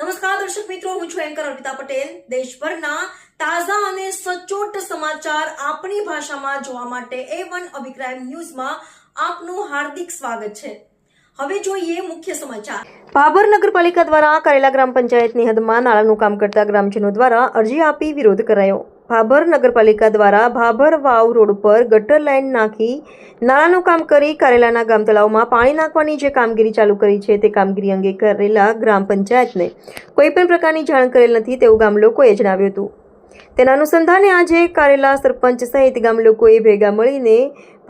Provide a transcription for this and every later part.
નમસ્કાર, દર્શક મિત્રો, હું છું એન્કર અર્પિતા પટેલ. દેશભરના તાજા અને સચોટ સમાચાર આપણી ભાષામાં જોવા માટે એ વન અભિપ્રાય ન્યૂઝમાં આપનું હાર્દિક સ્વાગત છે. હવે જોઈએ મુખ્ય સમાચાર. ભાભર નગરપાલિકા દ્વારા કરેલા ગ્રામ પંચાયતની હદમાં નાળાનું કામ કરતા ગ્રામજનો દ્વારા અરજી આપી વિરોધ કરાયો. ભાભર નગરપાલિકા દ્વારા ભાભર વાવ રોડ પર ગટર લાઇન નાખી નાળાનું કામ કરી કારેલાના ગામ તળાવમાં પાણી નાખવાની જે કામગીરી ચાલુ કરી છે તે કામગીરી અંગે કરેલા ગ્રામ પંચાયતને કોઈપણ પ્રકારની જાણ કરેલ નથી તેવું ગામ લોકોએ જણાવ્યું હતું. તેના અનુસંધાને આજે કારેલા સરપંચ સહિત ગામ લોકોએ ભેગા મળીને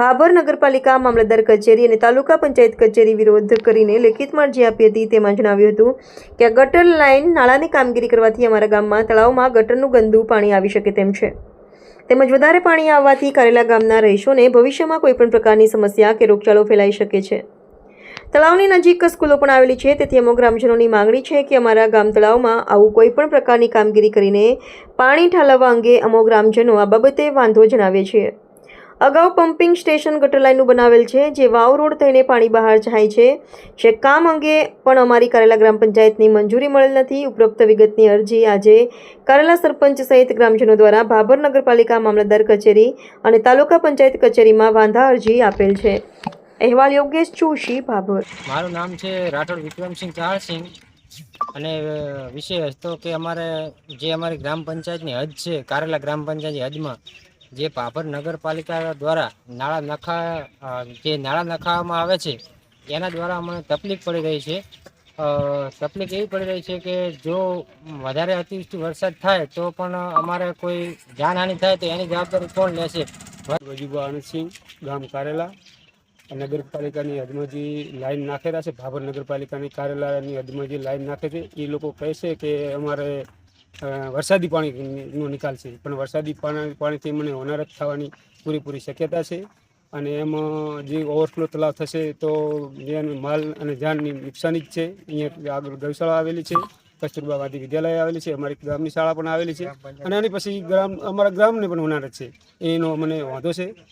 ભાભર નગરપાલિકા મામલતદાર કચેરી અને તાલુકા પંચાયત કચેરી વિરોધ કરીને લેખિતમાં અરજી આપી હતી. તેમાં જણાવ્યું હતું કે, ગટર લાઇન નાળાની કામગીરી કરવાથી અમારા ગામમાં તળાવમાં ગટરનું ગંદુ પાણી આવી શકે તેમ છે. તેમજ વધારે પાણી આવવાથી કારેલા ગામના રહીશોને ભવિષ્યમાં કોઈપણ પ્રકારની સમસ્યા કે રોગચાળો ફેલાઈ શકે છે. તળાવની નજીક સ્કૂલો પણ આવેલી છે. તેથી અમુક ગ્રામજનોની માંગણી છે કે, અમારા ગામ તળાવમાં આવું કોઈપણ પ્રકારની કામગીરી કરીને પાણી ઠાલવવા અંગે અમુક ગ્રામજનો આ બાબતે વાંધો જણાવે છે. અગાઉ પમ્પિંગ સ્ટેશન ગટર લાઇનનું બનાવેલ છે, જે વાવ રોડ થઈને પાણી બહાર જાય છે. જે કામ અંગે પણ અમારી કારેલા ગ્રામ પંચાયતની મંજૂરી મળેલ નથી. ઉપરોક્ત વિગતની અરજી આજે કારેલા સરપંચ સહિત ગ્રામજનો દ્વારા ભાભર નગરપાલિકા મામલતદાર કચેરી અને તાલુકા પંચાયત કચેરીમાં વાંધા અરજી આપેલ છે. અહેવાલ યોગેશ જોશી, ભાભર. મારું નામ છે રાઠોડ વિક્રમસિંહ ચાહરસિંહ અને વિષય હતો કે અમારે જે અમારી ગ્રામ પંચાયતની હદ છે, કારેલા ગ્રામ પંચાયતની હદમાં જે ભાભર નગરપાલિકા દ્વારા નાળા નખા જે નાળા નખાવવામાં આવે છે, એના દ્વારા અમને તકલીફ પડી રહી છે. તકલીફ એવી પડી રહી છે કે જો વધારે અતિવૃષ્ટિ વરસાદ થાય તો પણ અમારે કોઈ જાનહાનિ થાય તો એની જવાબદારી કોણ લેશે? વજીબા આનંદસિંહ, ગામ કારેલા નગરપાલિકાની હદમાં જે લાઈન નાખેલા છે, ભાભર નગરપાલિકાની કારેલાની હદમાં જે લાઈન નાખે છે. એ લોકો કહે છે કે અમારે વરસાદી પાણીનો નિકાલ છે. પણ વરસાદી પાણી પાણીથી મને હોનારત થવાની પૂરેપૂરી શક્યતા છે. અને એમાં જે ઓવરફ્લો તલાવ થશે તો જેનું માલ અને જાનની નુકસાની જ છે. અહીંયા આગળ ગૌશાળા આવેલી છે કસ્તુરબા ગાંધી વિદ્યાલય આવેલી છે અમારી ગ્રામની શાળા પણ આવેલી છે. અને એની પછી ગ્રામ અમારા ગ્રામને પણ હોનારત છે. એનો મને વાંધો છે.